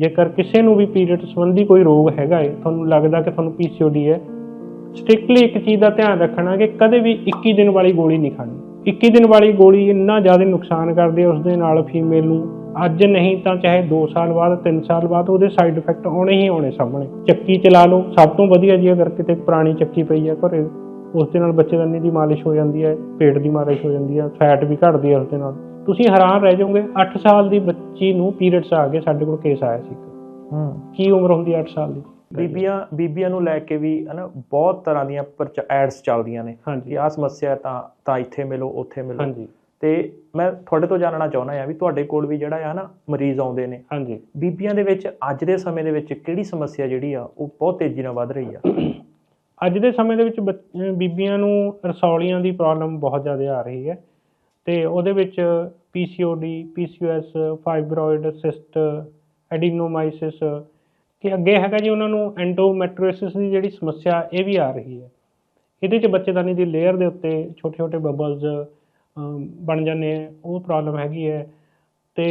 ਜੇਕਰ ਕਿਸੇ ਨੂੰ ਵੀ ਪੀਰੀਅਡ ਸੰਬੰਧੀ ਕੋਈ ਰੋਗ ਹੈਗਾ ਹੈ ਤੁਹਾਨੂੰ ਲੱਗਦਾ ਕਿ ਤੁਹਾਨੂੰ ਪੀਸੀਓਡੀ ਹੈ ਸਟ੍ਰਿਕਟਲੀ ਇੱਕ ਚੀਜ਼ ਦਾ ਧਿਆਨ ਰੱਖਣਾ ਕਿ ਕਦੇ ਵੀ 21 ਦਿਨ ਵਾਲੀ ਗੋਲੀ ਨਹੀਂ ਖਾਣੀ। 21 ਦਿਨ ਵਾਲੀ ਗੋਲੀ ਇੰਨਾ ਜ਼ਿਆਦਾ ਨੁਕਸਾਨ ਕਰਦੀ ਹੈ, ਉਸ ਦੇ ਨਾਲ ਫੀਮੇਲ ਨੂੰ ਅੱਜ ਨਹੀਂ ਤਾਂ ਚਾਹੇ 2 ਸਾਲ ਬਾਅਦ 3 ਸਾਲ ਬਾਅਦ, ਉਹਦੇ ਸਾਈਡ ਇਫੈਕਟ ਆਉਣੇ ਹੀ ਆਉਣੇ ਸਾਹਮਣੇ। ਚੱਕੀ ਚਲਾ ਲਓ, ਸਭ ਤੋਂ ਵਧੀਆ ਜੀ ਅਗਰ ਕਿਤੇ ਪੁਰਾਣੀ ਚੱਕੀ ਪਈ ਹੈ ਘਰੇ, ਉਸ ਦੇ ਨਾਲ ਬੱਚੇਦਾਨੀ ਦੀ ਮਾਲਿਸ਼ ਹੋ ਜਾਂਦੀ ਹੈ, ਪੇਟ ਦੀ ਮਾਲਿਸ਼ ਹੋ ਜਾਂਦੀ ਹੈ ਫੈਟ ਵੀ ਘਟਦੀ ਹੈ ਉਸ ਦੇ ਨਾਲ। ਤੁਸੀਂ ਹੈਰਾਨ ਰਹਿ ਜਾਓਗੇ 8 ਸਾਲ ਦੀ ਬੱਚੀ ਨੂੰ ਪੀਰੀਅਡਸ ਆ ਗਏ ਸਾਡੇ ਕੋਲ ਕੇਸ ਆਇਆ ਸੀ। ਹੂੰ। ਕੀ ਉਮਰ ਹੁੰਦੀ ਹੈ 8 ਸਾਲ ਦੀ? ਬੀਬੀਆਂ ਬੀਬੀਆਂ ਨੂੰ ਲੈ ਕੇ ਵੀ ਹਨਾ ਬਹੁਤ ਤਰ੍ਹਾਂ ਦੀਆਂ ਐਡਸ ਚੱਲਦੀਆਂ ਨੇ। ਕਿ ਆਹ ਸਮੱਸਿਆ ਤਾਂ ਤਾਂ ਇੱਥੇ ਮਿਲੋ ਉੱਥੇ ਮਿਲੋ। ਹਾਂਜੀ। ਤੇ ਮੈਂ ਤੁਹਾਡੇ ਤੋਂ ਜਾਣਨਾ ਚਾਹੁੰਦਾ ਹਾਂ ਵੀ ਤੁਹਾਡੇ ਕੋਲ ਵੀ ਜਿਹੜਾ ਹੈ ਨਾ ਮਰੀਜ਼ ਆਉਂਦੇ ਨੇ। ਹਾਂਜੀ। ਬੀਬੀਆਂ ਦੇ ਵਿੱਚ ਅੱਜ ਦੇ ਸਮੇਂ ਦੇ ਵਿੱਚ ਕਿਹੜੀ ਸਮੱਸਿਆ ਜਿਹੜੀ ਆ ਉਹ ਬਹੁਤ ਤੇਜ਼ੀ ਨਾਲ ਵੱਧ ਰਹੀ ਆ? ਅੱਜ ਦੇ ਸਮੇਂ ਦੇ ਵਿੱਚ ਬੀਬੀਆਂ ਨੂੰ ਰਸੌਲੀਆਂ ਦੀ ਪ੍ਰੋਬਲਮ ਬਹੁਤ ਜ਼ਿਆਦਾ ਆ ਰਹੀ ਹੈ। ਤੇ ਉਹਦੇ ਵਿੱਚ PCOD, PCOS, fibroid cyst, adenomyosis ਕਿ ਅੱਗੇ ਹੈਗਾ ਜੀ ਉਹਨਾਂ ਨੂੰ ਐਂਡੋਮੈਟ੍ਰਿਓਸਿਸ ਦੀ ਜਿਹੜੀ ਸਮੱਸਿਆ, ਇਹ ਵੀ ਆ ਰਹੀ ਹੈ। ਇਹਦੇ ਚ ਬੱਚੇਦਾਨੀ ਦੀ ਲੇਅਰ ਦੇ ਉੱਤੇ ਛੋਟੇ ਛੋਟੇ ਬਬਲਸ ਬਣ ਜਾਂਦੇ ਆ। ਉਹ ਪ੍ਰੋਬਲਮ ਹੈਗੀ ਹੈ। ਤੇ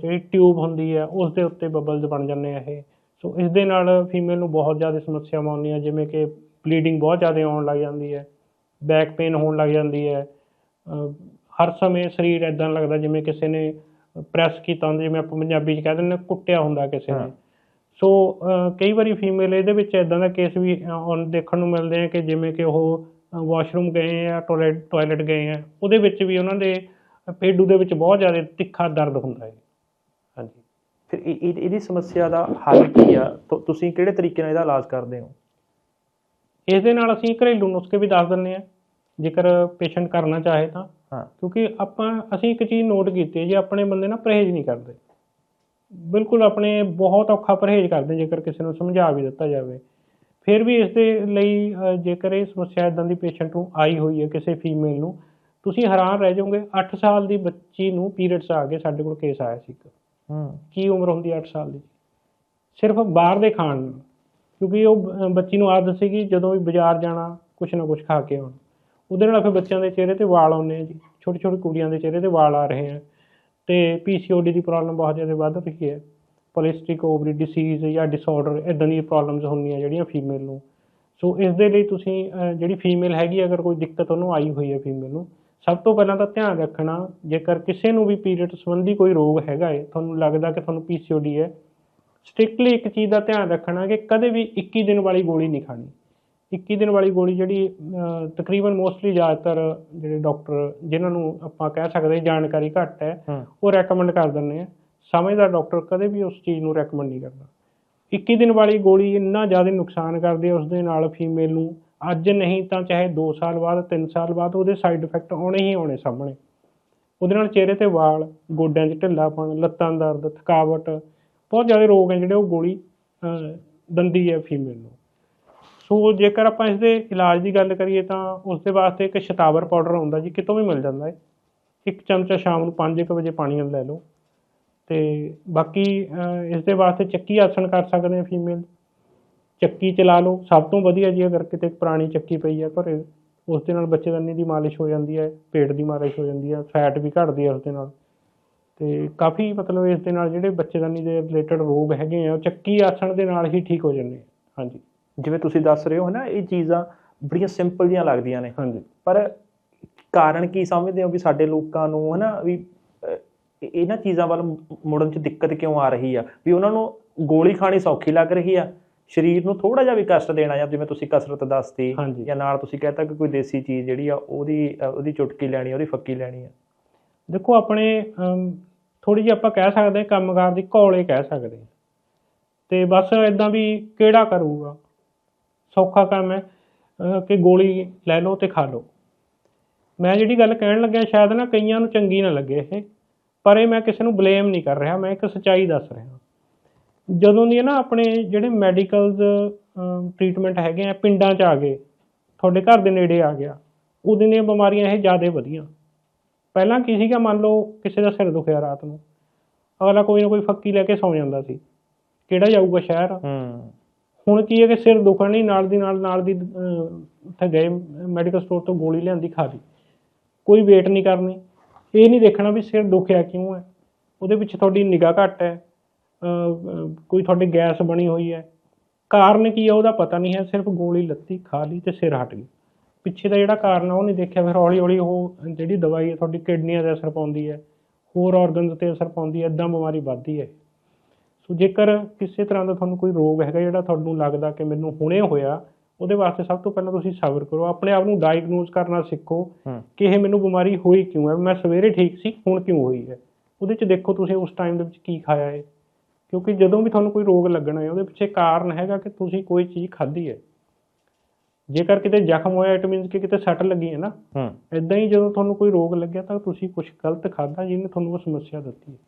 ਜਿਹੜੀ ਟਿਊਬ ਹੁੰਦੀ ਹੈ, ਉਸ ਦੇ ਉੱਤੇ ਬਬਲਸ ਬਣ ਜਾਂਦੇ ਆ ਇਹ। ਸੋ ਇਸ ਦੇ ਨਾਲ ਫੀਮੇਲ ਨੂੰ ਬਹੁਤ ਜ਼ਿਆਦਾ ਸਮੱਸਿਆਵਾਂ ਆਉਂਦੀਆਂ, ਜਿਵੇਂ ਕਿ ਬਲੀਡਿੰਗ ਬਹੁਤ ਜ਼ਿਆਦਾ ਆਉਣ ਲੱਗ ਜਾਂਦੀ ਹੈ। ਬੈਕ ਪੇਨ ਹੋਣ ਲੱਗ ਜਾਂਦੀ ਹੈ। ਹਰ ਸਮੇਂ ਸਰੀਰ ਐਦਾਂ ਲੱਗਦਾ ਜਿਵੇਂ ਕਿਸੇ ਨੇ ਪ੍ਰੈਸ ਕੀਤਾ ਹੁੰਦਾ ਜਿਵੇਂ ਆਪਾਂ ਪੰਜਾਬੀ ਚ ਕਹਿ ਦਿੰਦੇ ਕੁੱਟਿਆ ਹੁੰਦਾ ਕਿਸੇ। ਨੇ। ਸੋ ਕਈ ਵਾਰੀ ਫੀਮੇਲ ਇਹਦੇ ਵਿੱਚ ਐਦਾਂ ਦਾ ਕੇਸ ਵੀ ਹੁਣ ਦੇਖਣ ਨੂੰ ਮਿਲਦੇ ਆ ਕਿ ਜਿਵੇਂ ਕਿ ਉਹ ਵਾਸ਼ਰੂਮ ਗਏ ਆ ਟਾਇਲਟ ਟਾਇਲਟ ਗਏ ਆ ਉਹਦੇ ਵਿੱਚ ਵੀ ਉਹਨਾਂ ਦੇ ਪੇਡੂ ਦੇ ਵਿੱਚ ਬਹੁਤ ਜ਼ਿਆਦਾ ਤਿੱਖਾ ਦਰਦ ਹੁੰਦਾ ਹੈ। ਹਾਂਜੀ। ਫਿਰ ਇਹ- ਇਹ- ਇਹਦੀ ਸਮੱਸਿਆ ਦਾ ਹੱਲ ਕੀ ਆ? ਤੁਸੀਂ ਕਿਹੜੇ ਤਰੀਕੇ ਨਾਲ ਇਹਦਾ ਇਲਾਜ ਕਰਦੇ ਹੋ? ਇਸ ਦੇ ਨਾਲ ਅਸੀਂ ਘਰੇਲੂ ਨੁਸਖੇ ਵੀ ਦੱਸ ਦਿੰਦੇ ਆ ਜੇਕਰ ਪੇਸ਼ੈਂਟ ਕਰਨਾ ਚਾਹੇ ਤਾਂ। ਹਾਂ ਕਿਉਂਕਿ ਆਪਾਂ ਅਸੀਂ ਇੱਕ ਚੀਜ਼ ਨੋਟ ਕੀਤੀ ਹੈ ਜੀ ਆਪਣੇ ਬੰਦੇ ਨਾ ਪਰਹੇਜ਼ ਨਹੀਂ ਕਰਦੇ ਬਿਲਕੁਲ ਆਪਣੇ ਬਹੁਤ ਔਖਾ ਪਰਹੇਜ਼ ਕਰਦੇ ਜੇਕਰ ਕਿਸੇ ਨੂੰ ਸਮਝਾ ਵੀ ਦਿੱਤਾ ਜਾਵੇ। ਫਿਰ ਵੀ ਇਸ ਦੇ ਲਈ ਜੇਕਰ ਇਹ ਸਮੱਸਿਆ ਇਦਾਂ ਦੀ ਪੇਸ਼ੈਂਟ ਨੂੰ ਆਈ ਹੋਈ ਹੈ ਕਿਸੇ ਫੀਮੇਲ ਨੂੰ ਤੁਸੀਂ ਹੈਰਾਨ ਰਹਿ ਜਾਓਗੇ 8 ਸਾਲ ਦੀ ਬੱਚੀ ਨੂੰ ਪੀਰੀਅਡਸ ਆ ਗਏ ਸਾਡੇ ਕੋਲ ਕੇਸ ਆਇਆ ਸੀ ਇੱਕ। ਹੂੰ। ਕੀ ਉਮਰ ਹੁੰਦੀ ਹੈ 8 ਸਾਲ ਦੀ? ਸਿਰਫ ਬਾਹਰ ਦੇ ਖਾਣ ਕਿਉਂਕਿ ਉਹ ਬੱਚੀ ਨੂੰ ਆਦਤ ਸੀਗੀ ਜਦੋਂ ਵੀ ਬਾਜ਼ਾਰ ਜਾਣਾ ਕੁਛ ਨਾ ਕੁਛ ਖਾ ਕੇ ਆਉਣਾ। ਉਹਦੇ ਨਾਲ ਫਿਰ ਬੱਚਿਆਂ ਦੇ ਚਿਹਰੇ ਤੇ ਵਾਲ ਆਉਂਦੇ ਆ ਜੀ। ਛੋਟੀ ਛੋਟੀ ਕੁੜੀਆਂ ਦੇ ਚਿਹਰੇ ਤੇ ਵਾਲ ਆ ਰਹੇ ਆ। ਤੇ ਪੀਸੀਓਡੀ ਦੀ ਪ੍ਰੋਬਲਮ ਬਹੁਤ ਜ਼ਿਆਦਾ ਵੱਧ ਰਹੀ ਹੈ। ਪੋਲਿਸਟਿਕ ਓਵਰੀ ਡਿਸੀਜ਼ ਜਾਂ ਡਿਸਆਰਡਰ ਇਦਾਂ ਦੀਆਂ ਪ੍ਰੋਬਲਮਸ ਹੁੰਦੀਆਂ ਜਿਹੜੀਆਂ ਫੀਮੇਲ ਨੂੰ। ਸੋ ਇਸ ਦੇ ਲਈ ਤੁਸੀਂ ਜਿਹੜੀ ਫੀਮੇਲ ਹੈਗੀ, ਅਗਰ ਕੋਈ ਦਿੱਕਤ ਉਹਨੂੰ ਆਈ ਹੋਈ ਹੈ ਫੀਮੇਲ ਨੂੰ, ਸਭ ਤੋਂ ਪਹਿਲਾਂ ਤਾਂ ਧਿਆਨ ਰੱਖਣਾ, ਜੇਕਰ ਕਿਸੇ ਨੂੰ ਵੀ ਪੀਰੀਅਡ ਸੰਬੰਧੀ ਕੋਈ ਰੋਗ ਹੈਗਾ ਹੈ ਤੁਹਾਨੂੰ ਲੱਗਦਾ ਕਿ ਤੁਹਾਨੂੰ ਪੀਸੀਓਡੀ ਹੈ ਸਟ੍ਰਿਕਟਲੀ ਇੱਕ ਚੀਜ਼ ਦਾ ਧਿਆਨ ਰੱਖਣਾ ਕਿ ਕਦੇ ਵੀ 21 ਦਿਨ ਵਾਲੀ ਗੋਲੀ ਨਹੀਂ ਖਾਣੀ। 21 ਦਿਨ ਵਾਲੀ ਗੋਲੀ ਜਿਹੜੀ ਤਕਰੀਬਨ ਮੋਸਟਲੀ ਜ਼ਿਆਦਾਤਰ ਜਿਹੜੇ ਡਾਕਟਰ ਜਿਨ੍ਹਾਂ ਨੂੰ ਆਪਾਂ ਕਹਿ ਸਕਦੇ ਜਾਣਕਾਰੀ ਘੱਟ ਹੈ ਉਹ ਰეკਮੈਂਡ ਕਰ ਦਿੰਦੇ ਆ। ਸਮਝਦਾ ਡਾਕਟਰ ਕਦੇ ਵੀ ਉਸ ਚੀਜ਼ ਨੂੰ ਰეკਮੈਂਡ ਨਹੀਂ ਕਰਦਾ। 21 ਦਿਨ ਵਾਲੀ ਗੋਲੀ ਇੰਨਾ ਜ਼ਿਆਦਾ ਨੁਕਸਾਨ ਕਰਦੀ ਹੈ ਉਸ ਦੇ ਨਾਲ ਫੀਮੇਲ ਨੂੰ। ਅੱਜ ਨਹੀਂ ਤਾਂ ਚਾਹੇ 2 ਸਾਲ ਬਾਅਦ 3 ਸਾਲ ਬਾਅਦ ਉਹਦੇ ਸਾਈਡ ਇਫੈਕਟ ਆਉਣੇ ਹੀ ਆਉਣੇ ਸਾਹਮਣੇ। ਉਹਦੇ ਨਾਲ ਚਿਹਰੇ ਤੇ ਵਾਲ ਗੋਡਿਆਂ 'ਚ ਢਿੱਲਾ ਢਿੱਲਾਪਣ ਲੱਤਾਂ ਦਰਦ ਥਕਾਵਟ ਬਹੁਤ ਜ਼ਿਆਦਾ ਰੋਗ ਹੈ ਜਿਹੜੇ ਉਹ ਗੋਲੀ ਦੰਦੀ ਹੈ ਫੀਮੇਲ ਨੂੰ। ਸੋ ਜੇਕਰ ਆਪਾਂ ਇਸ ਦੇ ਇਲਾਜ ਦੀ ਗੱਲ ਕਰੀਏ ਤਾਂ ਉਸ ਦੇ ਵਾਸਤੇ ਇੱਕ ਸ਼ਤਾਵਰ ਪਾਊਡਰ ਆਉਂਦਾ ਜੀ, ਕਿਤੋਂ ਵੀ ਮਿਲ ਜਾਂਦਾ ਹੈ। ਇੱਕ ਚਮਚਾ ਸ਼ਾਮ ਨੂੰ 5 ਵਜੇ ਪਾਣੀ ਨਾਲ ਲੈ ਲਓ। ਤੇ ਬਾਕੀ ਇਸ ਦੇ ਵਾਸਤੇ ਚੱਕੀ ਆਸਣ ਕਰ ਸਕਦੇ ਆ ਫੀਮੇਲ ਚੱਕੀ ਚਲਾ ਲਓ। ਸਭ ਤੋਂ ਵਧੀਆ ਜੀ ਅਗਰ ਕਿਤੇ ਪੁਰਾਣੀ ਚੱਕੀ ਪਈ ਆ ਘਰੇ ਉਸ ਦੇ ਨਾਲ ਬੱਚੇਦਾਨੀ ਦੀ ਮਾਲਿਸ਼ ਹੋ ਜਾਂਦੀ ਹੈ, ਪੇਟ ਦੀ ਮਾਲਿਸ਼ ਹੋ ਜਾਂਦੀ ਹੈ ਫੈਟ ਵੀ ਘਟਦੀ ਹੈ ਉਸ ਦੇ ਨਾਲ। ਤੇ ਕਾਫੀ ਮਤਲਬ ਇਸ ਦੇ ਨਾਲ ਜਿਹੜੇ ਬੱਚੇਦਾਨੀ ਦੇ ਰਿਲੇਟਡ ਰੋਗ ਹੈਗੇ ਆ, ਉਹ ਚੱਕੀ ਆਸਣ ਦੇ ਨਾਲ ਹੀ ਠੀਕ ਹੋ ਜਾਂਦੇ ਹਾਂਜੀ। ਜਿਵੇਂ ਤੁਸੀਂ ਦੱਸ ਰਹੇ ਹੋ ਨਾ ਇਹ ਚੀਜ਼ਾਂ ਬੜੀਆਂ ਸਿੰਪਲ ਜੀਆਂ ਲੱਗਦੀਆਂ ਨੇ। ਹਾਂਜੀ। ਪਰ ਕਾਰਨ ਕੀ ਸਮਝਦੇ ਹੋ ਵੀ ਸਾਡੇ ਲੋਕਾਂ ਨੂੰ ਹਨਾ ਵੀ ਇਹਨਾਂ ਚੀਜ਼ਾਂ ਵੱਲ ਮੁੜਨ 'ਚ ਦਿੱਕਤ ਕਿਉਂ ਆ ਰਹੀ ਆ? ਵੀ ਉਹਨਾਂ ਨੂੰ ਗੋਲੀ ਖਾਣੀ ਸੌਖੀ ਲੱਗ ਰਹੀ ਆ। ਸਰੀਰ ਨੂੰ ਥੋੜਾ ਜਿਹਾ ਵੀ ਕਸ਼ਟ ਦੇਣਾ ਜਾਂ ਜਿਵੇਂ ਤੁਸੀਂ ਕਸਰਤ ਦੱਸਤੀ। ਜਾਂ ਨਾਲ ਤੁਸੀਂ ਕਹਿਤਾ ਕਿ ਕੋਈ ਦੇਸੀ ਚੀਜ਼ ਜਿਹੜੀ ਆ ਉਹਦੀ ਉਹਦੀ ਚੁਟਕੀ ਲੈਣੀ ਉਹਦੀ ਫੱਕੀ ਲੈਣੀ ਆ। ਦੇਖੋ ਆਪਣੇ ਥੋੜੀ ਜਿਹੀ ਆਪਾਂ ਕਹਿ ਸਕਦੇ ਹਾਂ ਕੰਮਕਾਰ ਦੀ ਘੋਲੇ ਕਹਿ ਸਕਦੇ ਤੇ ਬਸ ਇਦਾਂ ਵੀ ਕਿਹੜਾ ਕਰੂਗਾ? ਸੌਖਾ ਕੰਮ ਹੈ ਕਿ ਗੋਲੀ ਲੈ ਲਓ ਤੇ ਖਾ ਲਓ। ਮੈਂ ਜਿਹੜੀ ਗੱਲ ਕਹਿਣ ਲੱਗਿਆ, ਸ਼ਾਇਦ ਨਾ ਕਈਆਂ ਨੂੰ ਚੰਗੀ ਨਾ ਲੱਗੇ ਇਹ, ਪਰ ਇਹ ਮੈਂ ਕਿਸੇ ਨੂੰ ਬਲੇਮ ਨਹੀਂ ਕਰ ਰਿਹਾ, ਮੈਂ ਇੱਕ ਸੱਚਾਈ ਦੱਸ ਰਿਹਾ। ਜਦੋਂ ਦੀ ਨਾ ਆਪਣੇ ਜਿਹੜੇ ਮੈਡੀਕਲਸ ਟ੍ਰੀਟਮੈਂਟ ਹੈਗੇ ਆ, ਪਿੰਡਾਂ 'ਚ ਆ ਗਏ, ਤੁਹਾਡੇ ਘਰ ਦੇ ਨੇੜੇ ਆ ਗਿਆ ਉਦੋਂ ਦੀਆਂ ਬਿਮਾਰੀਆਂ ਇਹ ਜ਼ਿਆਦਾ ਵਧੀਆਂ। ਪਹਿਲਾਂ ਕੀ ਸੀਗਾ, ਮੰਨ ਲਓ ਕਿਸੇ ਦਾ ਸਿਰ ਦੁਖਿਆ ਰਾਤ ਨੂੰ, ਅਗਲਾ ਕੋਈ ਨਾ ਕੋਈ ਫੱਕੀ ਲੈ ਕੇ ਸੌਂ ਜਾਂਦਾ ਸੀ। ਕਿਹੜਾ ਜਾਊਗਾ ਸ਼ਹਿਰ? ਹੂੰ। ਹੁਣ ਕੀ ਹੈ ਕਿ ਸਿਰ ਦੁਖਣ ਨਹੀਂ, ਨਾਲ ਦੀ ਨਾਲ ਨਾਲ ਦੀ ਉੱਥੇ ਗਏ ਮੈਡੀਕਲ ਸਟੋਰ ਤੋਂ ਗੋਲੀ ਲਿਆਂਦੀ, ਖਾ ਲਈ। ਕੋਈ ਵੇਟ ਨਹੀਂ ਕਰਨੀ। ਇਹ ਨਹੀਂ ਦੇਖਣਾ ਵੀ ਸਿਰ ਦੁਖਿਆ ਕਿਉਂ ਹੈ। ਉਹਦੇ ਵਿੱਚ ਤੁਹਾਡੀ ਨਿਗਾਹ ਘੱਟ ਹੈ। ਕੋਈ ਤੁਹਾਡੀ ਗੈਸ ਬਣੀ ਹੋਈ ਹੈ। ਕਾਰਨ ਕੀ ਹੈ, ਉਹਦਾ ਪਤਾ ਨਹੀਂ ਹੈ। ਸਿਰਫ ਗੋਲੀ ਲੱਤੀ, ਖਾ ਲਈ ਤੇ ਸਿਰ ਹਟ ਗਿਆ ਪਿੱਛੇ ਦਾ ਜਿਹੜਾ ਕਾਰਨ ਆ, ਉਹ ਨਹੀਂ ਦੇਖਿਆ। ਫਿਰ ਹੌਲੀ ਹੌਲੀ ਉਹ ਜਿਹੜੀ ਦਵਾਈ ਹੈ, ਤੁਹਾਡੀ ਕਿਡਨੀਆਂ ਤੇ ਅਸਰ ਪਾਉਂਦੀ ਹੈ। ਹੋਰ ਆਰਗਨਸ ਤੇ ਅਸਰ ਪਾਉਂਦੀ ਹੈ। ਇਦਾਂ ਬਿਮਾਰੀ ਵੱਧਦੀ ਹੈ। ਸੋ ਜੇਕਰ ਕਿਸੇ ਤਰ੍ਹਾਂ ਦਾ ਤੁਹਾਨੂੰ ਕੋਈ ਰੋਗ ਹੈਗਾ ਜਿਹੜਾ ਤੁਹਾਨੂੰ ਲੱਗਦਾ ਕਿ ਮੈਨੂੰ ਹੁਣੇ ਹੋਇਆ ਉਹਦੇ ਵਾਸਤੇ ਸਭ ਤੋਂ ਪਹਿਲਾਂ ਤੁਸੀਂ ਸਬਰ ਕਰੋ ਆਪਣੇ ਆਪ ਨੂੰ ਡਾਇਗਨੋਸ ਕਰਨਾ ਸਿੱਖੋ ਕਿ ਇਹ ਮੈਨੂੰ ਬਿਮਾਰੀ ਹੋਈ ਕਿਉਂ ਹੈ ਮੈਂ ਸਵੇਰੇ ਠੀਕ ਸੀ ਹੁਣ ਕਿਉਂ ਹੋਈ ਹੈ। ਉਹਦੇ 'ਚ ਦੇਖੋ ਤੁਸੀਂ ਉਸ ਟਾਈਮ ਦੇ ਵਿੱਚ ਕੀ ਖਾਇਆ ਹੈ। ਕਿਉਂਕਿ ਜਦੋਂ ਵੀ ਤੁਹਾਨੂੰ ਕੋਈ ਰੋਗ ਲੱਗਣਾ ਹੈ ਉਹਦੇ ਪਿੱਛੇ ਕਾਰਨ ਹੈਗਾ ਕਿ ਤੁਸੀਂ ਕੋਈ ਚੀਜ਼ ਖਾਧੀ ਹੈ। ਜੇਕਰ ਕਿਤੇ ਜ਼ਖਮ ਹੋਇਆ ਇਟ ਮੀਨਸ ਕਿ ਕਿਤੇ ਸੱਟ ਲੱਗੀ ਹੈ ਨਾ ਇਦਾਂ ਹੀ ਜਦੋਂ ਤੁਹਾਨੂੰ ਕੋਈ ਰੋਗ ਲੱਗਿਆ ਤਾਂ ਤੁਸੀਂ ਕੁਝ ਗਲਤ ਖਾਧਾ ਜਿਹਨੇ ਤੁਹਾਨੂੰ ਉਹ ਸਮੱਸਿਆ ਦਿੱਤੀ ਹੈ।